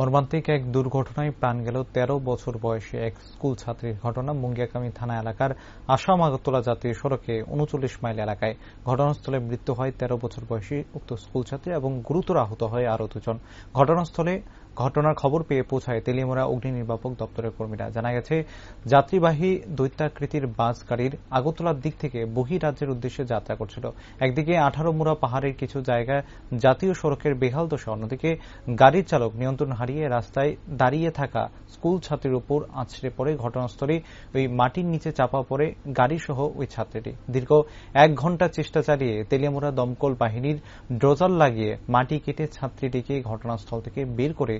মর্মান্তিক এক দুর্ঘটনায় প্রাণ গেল তেরো বছর বয়সী এক স্কুল ছাত্রীর ঘটনা মুঙ্গিয়াকামী থানা এলাকার আসাম আগরতলা জাতীয় সড়কে উনচল্লিশ মাইল এলাকায়। ঘটনাস্থলে মৃত্যু হয় তেরো বছর বয়সী উক্ত স্কুল ছাত্রী এবং গুরুতর আহত হয় আরও দুজন। ঘটনাস্থলে ঘটনার খবর পেয়ে পৌঁছায় তেলিয়ামুড়া অগ্নি নির্বাপক দপ্তরের কর্মীরা। জানা গেছে, যাত্রীবাহী দৈত্যাকৃতির বাস গাড়ির আগরতলার দিক থেকে বহি রাজ্যের উদ্দেশ্যে যাত্রা করছিল। একদিকে আঠারো মুড়া পাহাড়ের কিছু জায়গায় জাতীয় সড়কের বেহাল দশা, অন্যদিকে গাড়ির চালক নিয়ন্ত্রণ হারিয়ে রাস্তায় দাঁড়িয়ে থাকা স্কুল ছাত্রীর উপর আছড়ে পড়ে। ঘটনাস্থলে ওই মাটির নিচে চাপা পড়ে গাড়িসহ ওই ছাত্রীটি। দীর্ঘ এক ঘণ্টা চেষ্টা চালিয়ে তেলিয়ামুড়া দমকল বাহিনীর ড্রোজার লাগিয়ে মাটি কেটে ছাত্রীটিকে ঘটনাস্থল থেকে বের করে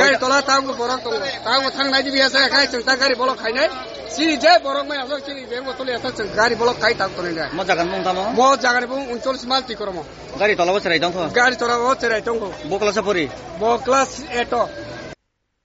গাড়ি তোলা তাও বরং তোলা। তাও থাংনাই দিবি আছে খাই চিন্তা গাড়ি বলক খাই নাই। চিনি যে বরং মাই আসো চিনি যে বতলে আছে গাড়ি বলক খাই তাও তোলে যায় মজা গান মন্তাম মো জাগারে বং উনচল্লিশ মাল তি করম গাড়ি তোলাবো চেরাই দঙ্গ গাড়ি তোলাবো চেরাই দঙ্গ বকলাসা পরি বকলাস এটো।